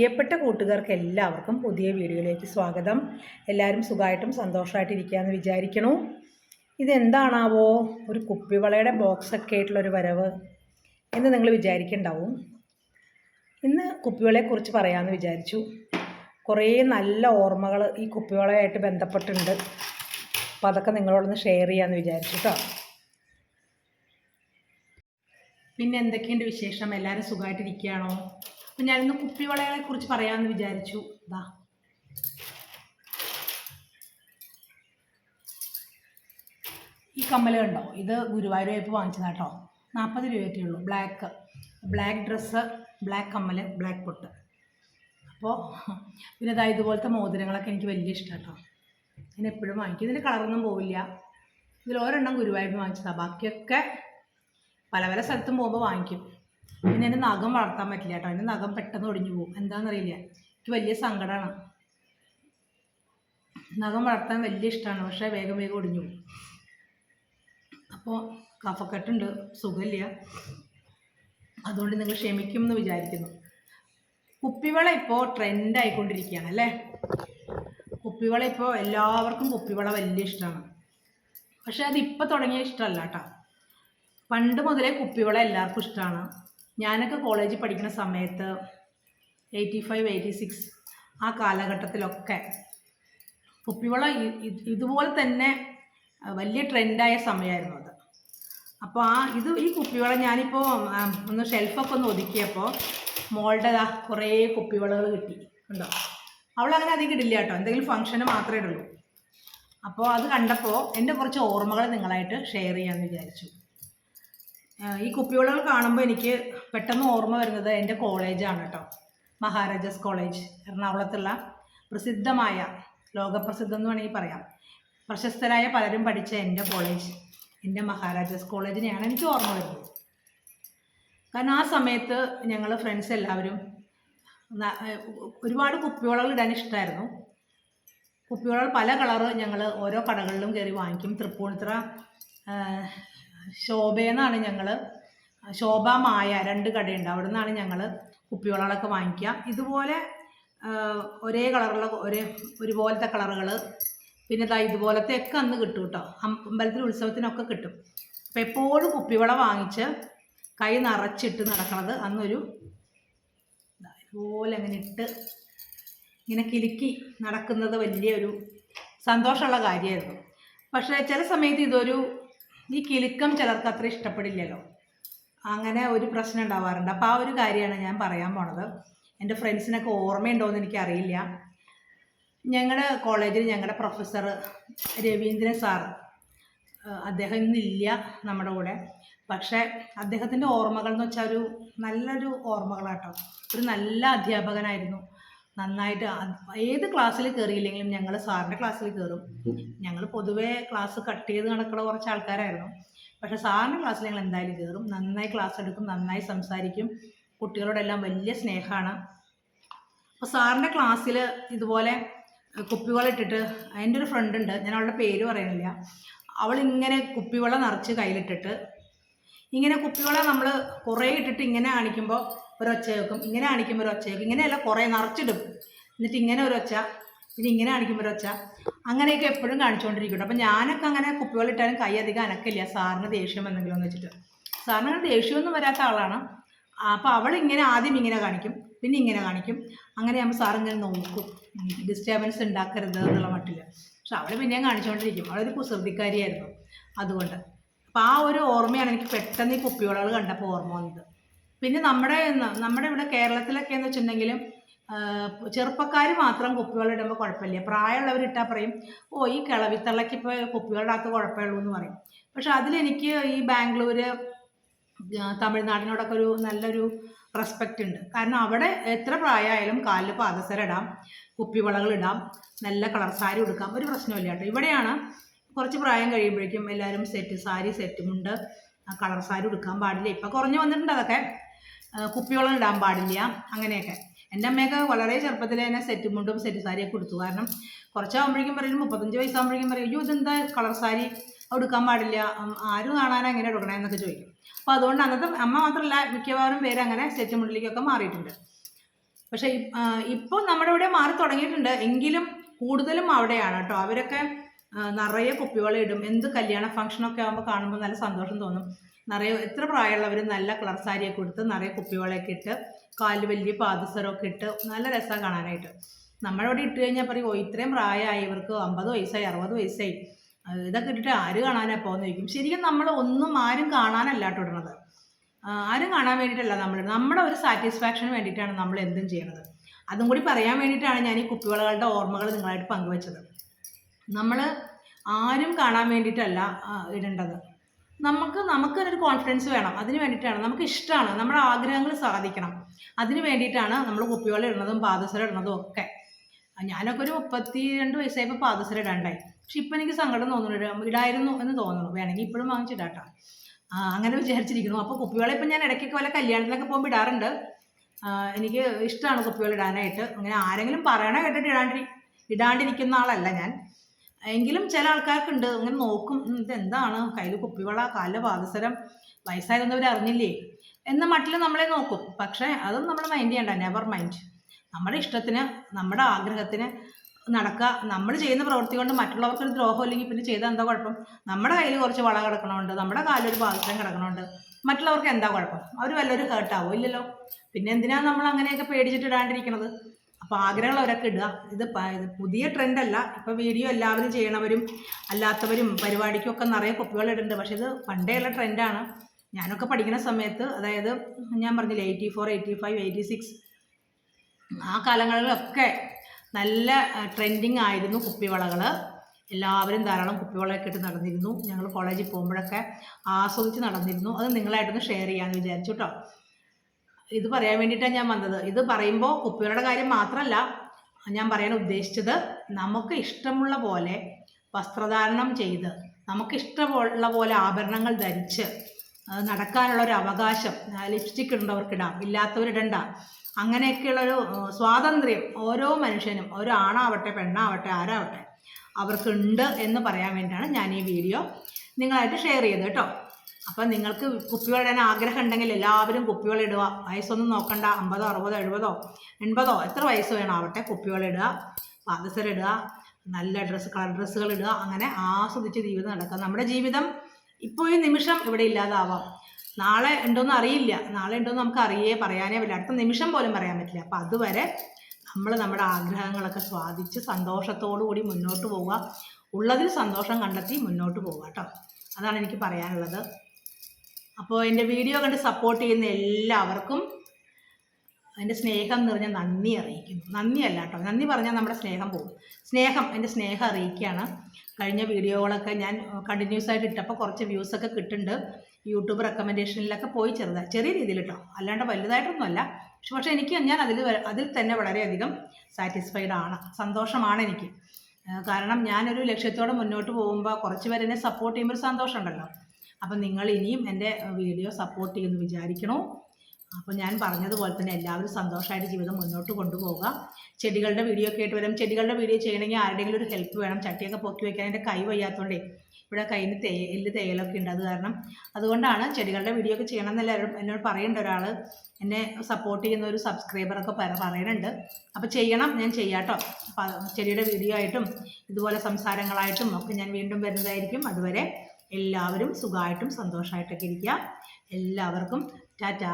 പ്രിയപ്പെട്ട കൂട്ടുകാർക്ക് എല്ലാവർക്കും പുതിയ വീഡിയോയിലേക്ക് സ്വാഗതം. എല്ലാവരും സുഖമായിട്ടും സന്തോഷമായിട്ടിരിക്കുകയെന്ന് വിചാരിക്കണു. ഇതെന്താണാവോ? ഒരു കുപ്പിവളയുടെ ബോക്സൊക്കെ ആയിട്ടുള്ളൊരു വരവ് എന്ന് നിങ്ങൾ വിചാരിക്കുന്നുണ്ടാവും ഇന്ന് കുപ്പിവളയെക്കുറിച്ച് പറയാമെന്ന് വിചാരിച്ചു. കുറേ നല്ല ഓർമ്മകൾ ഈ കുപ്പിവളയായിട്ട് ബന്ധപ്പെട്ടുണ്ട് അപ്പോൾ അതൊക്കെ നിങ്ങളോടൊന്ന് ഷെയർ ചെയ്യാമെന്ന് വിചാരിച്ചു കേട്ടോ. പിന്നെ എന്തൊക്കെയുണ്ട് വിശേഷം? എല്ലാവരും സുഖമായിട്ടിരിക്കുകയാണോ? അപ്പം ഞാനിന്ന് കുപ്പിവളകളെ കുറിച്ച് പറയാമെന്ന് വിചാരിച്ചു. ഇതാ ഈ കമ്മൽ കണ്ടോ? ഇത് വാങ്ങിച്ചതാണ് കേട്ടോ നാൽപ്പത് രൂപയൊക്കെ ഉള്ളൂ. ബ്ലാക്ക്. ബ്ലാക്ക് ഡ്രസ്സ് ബ്ലാക്ക് കമ്മൽ ബ്ലാക്ക് പൊട്ട്. അപ്പോൾ പിന്നെ ഇതാ ഇതുപോലത്തെ മോതിരങ്ങളൊക്കെ എനിക്ക് വലിയ ഇഷ്ടം കേട്ടോ ഞാൻ എപ്പോഴും വാങ്ങിക്കും. ഇതിന്റെ കളറൊന്നും പോവില്ല. ഇതിൽ ഒരെണ്ണം ഗുരുവായൂർ വാങ്ങിച്ചതാണ് ബാക്കിയൊക്കെ പല പല സ്ഥലത്തും പോകുമ്പോൾ വാങ്ങിക്കും. പിന്നെ എന്റെ നഖം വളർത്താൻ പറ്റില്ല കേട്ടോ. എന്റെ നഖം പെട്ടെന്ന് ഒടിഞ്ഞു പോകും. എന്താണെന്നറിയില്ല. എനിക്ക് വലിയ സങ്കടമാണ് നഖം വളർത്താൻ വലിയ ഇഷ്ടമാണ് പക്ഷേ വേഗം വേഗം ഒടിഞ്ഞു പോകും. അപ്പോൾ കഫക്കെട്ടുണ്ട്. സുഖമില്ല. അതുകൊണ്ട് നിങ്ങൾ ക്ഷമിക്കും എന്ന് വിചാരിക്കുന്നു. കുപ്പിവള ഇപ്പോൾ ട്രെൻഡ് ആയിക്കൊണ്ടിരിക്കുകയാണ് അല്ലേ? കുപ്പിവള ഇപ്പോൾ എല്ലാവർക്കും കുപ്പിവള വലിയ ഇഷ്ടമാണ്. പക്ഷേ അത് ഇപ്പോൾ തുടങ്ങിയ ഇഷ്ടമല്ല കേട്ടോ. പണ്ട് മുതലേ കുപ്പിവള എല്ലാവർക്കും ഇഷ്ടമാണ്. ഞാനൊക്കെ കോളേജിൽ പഠിക്കുന്ന സമയത്ത് എയ്റ്റി ഫൈവ് എയ്റ്റി സിക്സ് ആ കാലഘട്ടത്തിലൊക്കെ കുപ്പിവള ഇ- ഇ- ഇതുപോലെ തന്നെ വലിയ ട്രെൻഡായ സമയമായിരുന്നു അത്. അപ്പോൾ ആ ഇത് ഈ കുപ്പിവെള്ളം ഞാനിപ്പോൾ ഒന്ന് ഷെൽഫൊക്കെ ഒന്ന് ഒതുക്കിയപ്പോൾ മോളുടെ കുറേ കുപ്പിവളകൾ കിട്ടി ഉണ്ടോ അവളങ്ങനെ അധികം ഇടില്ല കേട്ടോ എന്തെങ്കിലും ഫംഗ്ഷന് മാത്രമേ ഇടുള്ളൂ. അപ്പോൾ അത് കണ്ടപ്പോൾ എന്റെ കുറച്ച് ഓർമ്മകൾ നിങ്ങളായിട്ട് ഷെയർ ചെയ്യാമെന്ന് വിചാരിച്ചു. ഈ കുപ്പിവളകൾ കാണുമ്പോൾ എനിക്ക് പെട്ടെന്ന് ഓർമ്മ വരുന്നത് എന്റെ കോളേജാണ് കേട്ടോ മഹാരാജാസ് കോളേജ് എറണാകുളത്തുള്ള പ്രസിദ്ധമായ ലോകപ്രസിദ്ധം എന്ന് വേണമെങ്കിൽ പറയാം. പ്രശസ്തരായ പലരും പഠിച്ച എന്റെ കോളേജ് എന്റെ മഹാരാജാസ് കോളേജിനെയാണ് എനിക്ക് ഓർമ്മ വരുന്നത്. കാരണം ആ സമയത്ത് ഞങ്ങൾ ഫ്രണ്ട്സ് എല്ലാവരും ഒരുപാട് കുപ്പിവളകൾ ഇടാൻ ഇഷ്ടമായിരുന്നു കുപ്പിവളകൾ പല കളറ് ഞങ്ങൾ ഓരോ കടകളിലും കയറി വാങ്ങിക്കും. തൃപ്പൂണിത്തുറ ആ, ശോഭയെന്നാണ് ഞങ്ങൾ ശോഭ മായ രണ്ട് കടയുണ്ട്. അവിടെ നിന്നാണ് ഞങ്ങൾ കുപ്പിവളകളൊക്കെ വാങ്ങിക്കുക. ഇതുപോലെ ഒരേ കളറുള്ള ഒരേ ഒരുപോലത്തെ കളറുകൾ പിന്നെ ഇതാ ഇതുപോലത്തെ ഒക്കെ അന്ന് കിട്ടും കേട്ടോ അമ്പലത്തിൽ ഉത്സവത്തിനൊക്കെ കിട്ടും. അപ്പോൾ എപ്പോഴും കുപ്പിവള വാങ്ങിച്ച് കൈ നിറച്ചിട്ട് നടക്കണത് അന്നൊരു ഇതുപോലെ അങ്ങനെ ഇട്ട് ഇങ്ങനെ കിലുക്കി നടക്കുന്നത് വലിയൊരു സന്തോഷമുള്ള കാര്യമായിരുന്നു. പക്ഷേ ചില സമയത്ത് ഇതൊരു ഈ കിലുക്കം ചിലർക്ക് അത്ര ഇഷ്ടപ്പെടില്ലല്ലോ. അങ്ങനെ ഒരു പ്രശ്നം ഉണ്ടാവാറുണ്ട്. അപ്പോൾ ആ ഒരു കാര്യമാണ് ഞാൻ പറയാൻ പോണത്. എന്റെ ഫ്രണ്ട്സിനൊക്കെ ഓർമ്മയുണ്ടോ എന്ന് എനിക്കറിയില്ല. ഞങ്ങളുടെ കോളേജിൽ ഞങ്ങളുടെ പ്രൊഫസർ രവീന്ദ്രൻ സാർ അദ്ദേഹം ഇന്നില്ല നമ്മുടെ കൂടെ. പക്ഷേ അദ്ദേഹത്തിന്റെ ഓർമ്മകൾ എന്ന് വെച്ചാൽ ഒരു നല്ലൊരു ഓർമ്മകളാട്ടോ. ഒരു നല്ല അധ്യാപകനായിരുന്നു. നന്നായിട്ട് ഏത് ക്ലാസ്സിൽ കയറിയില്ലെങ്കിലും ഞങ്ങൾ സാറിന്റെ ക്ലാസ്സിൽ കയറും ഞങ്ങൾ പൊതുവേ ക്ലാസ് കട്ട് ചെയ്ത് നടക്കുന്ന കുറച്ച് ആൾക്കാരായിരുന്നു. പക്ഷെ സാറിന്റെ ക്ലാസ്സിൽ ഞങ്ങൾ എന്തായാലും കയറും നന്നായി ക്ലാസ് എടുക്കും നന്നായി സംസാരിക്കും. കുട്ടികളോടെല്ലാം വലിയ സ്നേഹമാണ് അപ്പോൾ സാറിന്റെ ക്ലാസ്സിൽ ഇതുപോലെ കുപ്പിവള ഇട്ടിട്ട് എന്റെ ഒരു ഫ്രണ്ട് ഉണ്ട്. ഞാൻ അവളുടെ പേര് പറയുന്നില്ല അവളിങ്ങനെ കുപ്പിവള നിറച്ച് കയ്യിലിട്ടിട്ട് ഇങ്ങനെ കുപ്പിവള നമ്മൾ കുറേ ഇട്ടിട്ട് ഇങ്ങനെ കാണിക്കുമ്പോൾ ഒരൊച്ച വെക്കും ഇങ്ങനെ കാണിക്കുമ്പോൾ ഒരു ഒച്ച കേൾക്കും ഇങ്ങനെയല്ല കുറേ നിറച്ചിടും. എന്നിട്ട് ഇങ്ങനെ ഒരു ഒച്ച പിന്നെ ഇങ്ങനെ കാണിക്കുമ്പോൾ ഒരു ഒച്ച അങ്ങനെയൊക്കെ എപ്പോഴും കാണിച്ചുകൊണ്ടിരിക്കുന്നു അപ്പം ഞാനൊക്കെ അങ്ങനെ കുപ്പികൾ ഇട്ടാലും കൈ അധികം അനക്കില്ല. സാറിന് ദേഷ്യം എന്തെങ്കിലും എന്ന് വെച്ചിട്ട്. സാറിന് ദേഷ്യമൊന്നും വരാത്ത ആളാണ്. അപ്പോൾ അവൾ ഇങ്ങനെ ആദ്യം ഇങ്ങനെ കാണിക്കും. പിന്നെ ഇങ്ങനെ കാണിക്കും. അങ്ങനെ ആകുമ്പോൾ സാർ ഇങ്ങനെ നോക്കും. ഡിസ്റ്റർബൻസ് ഉണ്ടാക്കരുത് എന്നുള്ള മട്ടിൽ പക്ഷെ അവൾ പിന്നെയും കാണിച്ചുകൊണ്ടിരിക്കും അവളൊരു കുസൃതിക്കാരിയായിരുന്നു. അതുകൊണ്ട്. അപ്പോൾ ആ ഒരു ഓർമ്മയാണ് എനിക്ക് പെട്ടെന്ന് ഈ കുപ്പിയോളകൾ കണ്ടപ്പോൾ ഓർമ്മ വന്നത്. പിന്നെ നമ്മുടെ നമ്മുടെ ഇവിടെ കേരളത്തിലൊക്കെ എന്ന് വെച്ചിട്ടുണ്ടെങ്കിലും ചെറുപ്പക്കാർ മാത്രം കുപ്പികളിടുമ്പോൾ കുഴപ്പമില്ല പ്രായമുള്ളവർ ഇട്ടാൽ പറയും ഓ ഈ കിളവിത്തള്ളയ്ക്ക് ഇപ്പോൾ കുപ്പിവെള്ളാത്ത കുഴപ്പമുള്ളൂ എന്ന് പറയും. പക്ഷെ അതിലെനിക്ക് ഈ ബാംഗ്ലൂർ തമിഴ്നാടിനോടൊക്കെ ഒരു നല്ലൊരു റെസ്പെക്റ്റ് ഉണ്ട്. കാരണം അവിടെ എത്ര പ്രായമായാലും കാലിൽ പാദസരം ഇടാം കുപ്പിവളകൾ ഇടാം നല്ല കളർ സാരി ഉടുക്കാം ഒരു പ്രശ്നമില്ല കേട്ടോ. ഇവിടെയാണ് കുറച്ച് പ്രായം കഴിയുമ്പോഴേക്കും എല്ലാവരും സെറ്റ് സാരി സെറ്റുമുണ്ട് കളർ സാരി ഉടുക്കാൻ പാടില്ല. ഇപ്പം കുറഞ്ഞു വന്നിട്ടുണ്ട് അതൊക്കെ. ആ, കുപ്പിവെള്ളം ഇടാൻ പാടില്ല. അങ്ങനെയൊക്കെ. എന്റെ അമ്മയൊക്കെ വളരെ ചെറുപ്പത്തിൽ തന്നെ സെറ്റ് മുണ്ടും സെറ്റ് സാരിയൊക്കെ കൊടുത്തു കാരണം കുറച്ചാകുമ്പോഴേക്കും പറയും മുപ്പത്തഞ്ച് വയസ്സാകുമ്പോഴേക്കും പറയും അയ്യോ ഇതെന്താ കളർ സാരി? എടുക്കാൻ പാടില്ല. ആരും കാണാൻ എങ്ങനെ ഉടുക്കണേ എന്നൊക്കെ ചോദിക്കും. അപ്പോൾ അതുകൊണ്ട് അന്നത്തെ അമ്മ മാത്രമല്ല മിക്കവാറും പേര് അങ്ങനെ സെറ്റ് മുണ്ടിലേക്കൊക്കെ മാറിയിട്ടുണ്ട്. പക്ഷേ ഇപ്പോൾ നമ്മുടെ ഇവിടെ മാറി തുടങ്ങിയിട്ടുണ്ട്. എങ്കിലും കൂടുതലും അവിടെയാണ് കേട്ടോ. അവരൊക്കെ നിറയെ കുപ്പിവള ഇടും. എന്ത് കല്യാണ ഫംഗ്ഷനൊക്കെ ആകുമ്പോൾ കാണുമ്പോൾ നല്ല സന്തോഷം തോന്നും. നിറയെ എത്ര പ്രായമുള്ളവർ നല്ല കളർ സാരിയൊക്കെ കൊടുത്ത് നിറയെ കുപ്പിവളയൊക്കെ ഇട്ട് കാൽ വലിയ പാദസരമൊക്കെ ഇട്ട് നല്ല രസമാണ് കാണാനായിട്ട്. നമ്മളവിടെ ഇട്ട് കഴിഞ്ഞാൽ പറയും ഇത്രയും പ്രായമായി ഇവർക്ക് അമ്പത് വയസ്സായി അറുപത് വയസ്സായി. ഇതൊക്കെ ഇട്ടിട്ട് ആര് കാണാനാ പോകുന്ന ചോദിക്കും. ശരിക്കും നമ്മൾ ഒന്നും ആരും കാണാനല്ല കേട്ടോ ഇടുന്നത്. ആ, ആരും കാണാൻ വേണ്ടിയിട്ടല്ല നമ്മൾ നമ്മുടെ ഒരു സാറ്റിസ്ഫാക്ഷന് വേണ്ടിയിട്ടാണ് നമ്മൾ എന്തും ചെയ്യണത് അതും കൂടി പറയാൻ വേണ്ടിയിട്ടാണ് ഞാൻ ഈ കുപ്പിവളകളുടെ ഓർമ്മകൾ നിങ്ങളായിട്ട് പങ്കുവച്ചത്. നമ്മൾ ആരും കാണാൻ വേണ്ടിയിട്ടല്ല ഇടേണ്ടത്. നമുക്ക് നമുക്ക് നമുക്കൊരു കോൺഫിഡൻസ് വേണം. അതിന് വേണ്ടിയിട്ടാണ്. നമുക്ക് ഇഷ്ടമാണ്. നമ്മുടെ ആഗ്രഹങ്ങൾ സാധിക്കണം. അതിന് വേണ്ടിയിട്ടാണ് നമ്മൾ കുപ്പിവെള്ളം ഇടുന്നതും പാദസരം ഇടുന്നതും ഒക്കെ. ഞാനൊക്കെ ഒരു മുപ്പത്തി രണ്ട് വയസ്സായപ്പോൾ പാദസരം ഇടാണ്ടായി. പക്ഷെ ഇപ്പം എനിക്ക് സങ്കടം തോന്നുന്നു. ഇടായിരുന്നു എന്ന് തോന്നുന്നു. വേണമെങ്കിൽ ഇപ്പോഴും വാങ്ങിച്ചിടാട്ടോ അങ്ങനെ വിചാരിച്ചിരിക്കുന്നു. അപ്പോൾ കുപ്പിവെള്ളം ഇപ്പം ഞാൻ ഇടയ്ക്കൊക്കെ വല്ല കല്യാണത്തിനൊക്കെ പോകുമ്പോൾ ഇടാറുണ്ട്. എനിക്ക് ഇഷ്ടമാണ് കുപ്പിവെള്ളം ഇടാനായിട്ട്. അങ്ങനെ ആരെങ്കിലും പറയണ കേട്ടിട്ട് ഇടാണ്ടി ഇടാണ്ടിരിക്കുന്ന ആളല്ല ഞാൻ. എങ്കിലും ചില ആൾക്കാർക്കുണ്ട്. ഇങ്ങനെ നോക്കും ഇതെന്താണ്? കയ്യിൽ കുപ്പിവള കാലിൽ പാദസരം അവർ അറിഞ്ഞില്ലേ? എന്ന മട്ടിൽ നമ്മളെ നോക്കും. പക്ഷേ അതും നമ്മൾ മൈൻഡ് ചെയ്യണ്ട. നെവർ മൈൻഡ് നമ്മുടെ ഇഷ്ടത്തിന് നമ്മുടെ ആഗ്രഹത്തിന് നടക്കുക നമ്മൾ ചെയ്യുന്ന പ്രവൃത്തി കൊണ്ട് മറ്റുള്ളവർക്ക് ഒരു ദ്രോഹം ഇല്ലെങ്കിൽ പിന്നെ ചെയ്താൽ എന്താ കുഴപ്പം? നമ്മുടെ കയ്യിൽ കുറച്ച് വള കിടക്കണമുണ്ട് നമ്മുടെ കാലിലൊരു പാദസരം കിടക്കണമുണ്ട് മറ്റുള്ളവർക്ക് എന്താ കുഴപ്പം? അവർ വല്ലൊരു ഹേർട്ടാവോ ഇല്ലല്ലോ. പിന്നെ എന്തിനാണ് നമ്മൾ അങ്ങനെയൊക്കെ പേടിച്ചിട്ട് ഇടാണ്ടിരിക്കണത്? അപ്പോൾ ആഗ്രഹമുള്ളവരൊക്കെ ഇടുക. ഇത് പുതിയ ട്രെൻഡല്ല. ഇപ്പോൾ വീഡിയോ എല്ലാവരും ചെയ്യണവരും അല്ലാത്തവരും പരിപാടിക്കൊക്കെ നിറയെ കുപ്പികൾ ഇടുന്നുണ്ട് പക്ഷെ ഇത് പണ്ടേയുള്ള ട്രെൻഡാണ്. ഞാനൊക്കെ പഠിക്കുന്ന സമയത്ത് അതായത് ഞാൻ പറഞ്ഞില്ലേ eighty four eighty five eighty six ആ കാലങ്ങളിലൊക്കെ നല്ല ട്രെൻഡിങ് ആയിരുന്നു കുപ്പിവളകൾ എല്ലാവരും ധാരാളം കുപ്പിവളയൊക്കെ ഇട്ട് നടന്നിരുന്നു. ഞങ്ങൾ കോളേജിൽ പോകുമ്പോഴൊക്കെ ആസ്വദിച്ച് നടന്നിരുന്നു. അത് നിങ്ങളായിട്ടൊന്ന് ഷെയർ ചെയ്യാമെന്ന് വിചാരിച്ചു കേട്ടോ ഇത് പറയാൻ വേണ്ടിയിട്ടാണ് ഞാൻ വന്നത്. ഇത് പറയുമ്പോൾ കുപ്പികളുടെ കാര്യം മാത്രമല്ല ഞാൻ പറയാൻ ഉദ്ദേശിച്ചത് നമുക്ക് ഇഷ്ടമുള്ള പോലെ വസ്ത്രധാരണം ചെയ്ത് നമുക്ക് ഇഷ്ടമുള്ള പോലെ ആഭരണങ്ങൾ ധരിച്ച് നടക്കാനുള്ള ഒരു അവകാശം ലിപ്സ്റ്റിക് ഉണ്ടവർക്കിടാം ഇല്ലാത്തവരിടണ്ട. അങ്ങനെയൊക്കെയുള്ളൊരു സ്വാതന്ത്ര്യം ഓരോ മനുഷ്യനും ഓരോ ആണാവട്ടെ പെണ്ണാവട്ടെ ആരാവട്ടെ അവർക്കുണ്ട് എന്ന് പറയാൻ വേണ്ടിയാണ് ഞാൻ ഈ വീഡിയോ നിങ്ങളായിട്ട് ഷെയർ ചെയ്തത് കേട്ടോ. അപ്പം നിങ്ങൾക്ക് കുപ്പിവെള്ളം ആഗ്രഹം ഉണ്ടെങ്കിൽ എല്ലാവരും കുപ്പിവെള്ളം ഇടുക. വയസ്സൊന്നും നോക്കണ്ട. അമ്പതോ അറുപതോ എഴുപതോ എൺപതോ എത്ര വയസ്സ് വേണം ആവട്ടെ കുപ്പിവെള്ളം ഇടുക. പാദസരം ഇടുക. നല്ല ഡ്രസ്സ് കളർ ഡ്രസ്സുകൾ ഇടുക. അങ്ങനെ ആസ്വദിച്ച് ജീവിതം നടക്കുക. നമ്മുടെ ജീവിതം ഇപ്പോൾ ഈ നിമിഷം ഇവിടെ ഇല്ലാതാവാം. നാളെ ഉണ്ടോയെന്ന് അറിയില്ല. നാളെ ഉണ്ടോയെന്ന് നമുക്ക് അറിയേ പറയാനേ പറ്റില്ല. അടുത്ത നിമിഷം പോലും പറയാൻ പറ്റില്ല. അപ്പം അതുവരെ നമ്മൾ നമ്മുടെ ആഗ്രഹങ്ങളൊക്കെ സ്വാധിച്ച് സന്തോഷത്തോടു കൂടി മുന്നോട്ട് പോവുക. ഉള്ളതിൽ സന്തോഷം കണ്ടെത്തി മുന്നോട്ട് പോവുക കേട്ടോ. അതാണ് എനിക്ക് പറയാനുള്ളത്. അപ്പോൾ എന്റെ വീഡിയോ കണ്ട് സപ്പോർട്ട് ചെയ്യുന്ന എല്ലാവർക്കും എന്റെ സ്നേഹം നിറഞ്ഞ നന്ദി അറിയിക്കുന്നു. നന്ദിയല്ല കേട്ടോ. നന്ദി പറഞ്ഞാൽ നമ്മുടെ സ്നേഹം പോകും. സ്നേഹം എന്റെ സ്നേഹം അറിയിക്കുകയാണ്. കഴിഞ്ഞ വീഡിയോകളൊക്കെ ഞാൻ കണ്ടിന്യൂസ് ആയിട്ട് ഇട്ടപ്പോൾ കുറച്ച് വ്യൂസൊക്കെ കിട്ടുന്നുണ്ട്. യൂട്യൂബ് റെക്കമെൻഡേഷനിലൊക്കെ പോയി ചെറുതായി ചെറിയ രീതിയിൽ കേട്ടോ അല്ലാണ്ട് വലുതായിട്ടൊന്നുമല്ല. പക്ഷെ പക്ഷേ എനിക്ക് ഞാൻ അതിൽ അതിൽ തന്നെ വളരെയധികം സാറ്റിസ്ഫൈഡ് ആണ്. സന്തോഷമാണ് എനിക്ക്. കാരണം ഞാനൊരു ലക്ഷ്യത്തോടെ മുന്നോട്ട് പോകുമ്പോൾ കുറച്ച് പേരെന്നെ സപ്പോർട്ട് ചെയ്യുമ്പോൾ ഒരു സന്തോഷമുണ്ടല്ലോ. അപ്പം നിങ്ങൾ ഇനിയും എന്റെ വീഡിയോ സപ്പോർട്ട് ചെയ്യുമെന്ന് വിചാരിക്കണോ. അപ്പോൾ ഞാൻ പറഞ്ഞതുപോലെ തന്നെ എല്ലാവരും സന്തോഷമായിട്ട് ജീവിതം മുന്നോട്ട് കൊണ്ടുപോകുക ചെടികളുടെ വീഡിയോ ഒക്കെ ആയിട്ട് വരും. ചെടികളുടെ വീഡിയോ ചെയ്യണമെങ്കിൽ ആരുടെയെങ്കിലും ഒരു ഹെൽപ്പ് വേണം. ചട്ടിയൊക്കെ പൊക്കി വയ്ക്കാൻ എന്റെ കൈ വയ്യാത്തതുകൊണ്ടേ ഇവിടെ കയ്യിൽ തേ എല്ല് തേയിലൊക്കെ ഉണ്ട്. അത് കാരണം അതുകൊണ്ടാണ് ചെടികളുടെ വീഡിയോ ഒക്കെ ചെയ്യണം എന്നെല്ലാവരും എന്നോട് പറയേണ്ട ഒരാൾ എന്നെ സപ്പോർട്ട് ചെയ്യുന്ന ഒരു സബ്സ്ക്രൈബറൊക്കെ പറ പറയുന്നുണ്ട്. അപ്പോൾ ചെയ്യണം ഞാൻ ചെയ്യാട്ടോ. ചെടിയുടെ വീഡിയോ ആയിട്ടും ഇതുപോലെ സംസാരങ്ങളായിട്ടും ഒക്കെ ഞാൻ വീണ്ടും വരുന്നതായിരിക്കും. അതുവരെ എല്ലാവരും സുഖമായിട്ടും സന്തോഷമായിട്ടൊക്കെ ഇരിക്കുക. എല്ലാവർക്കും ടാറ്റാ.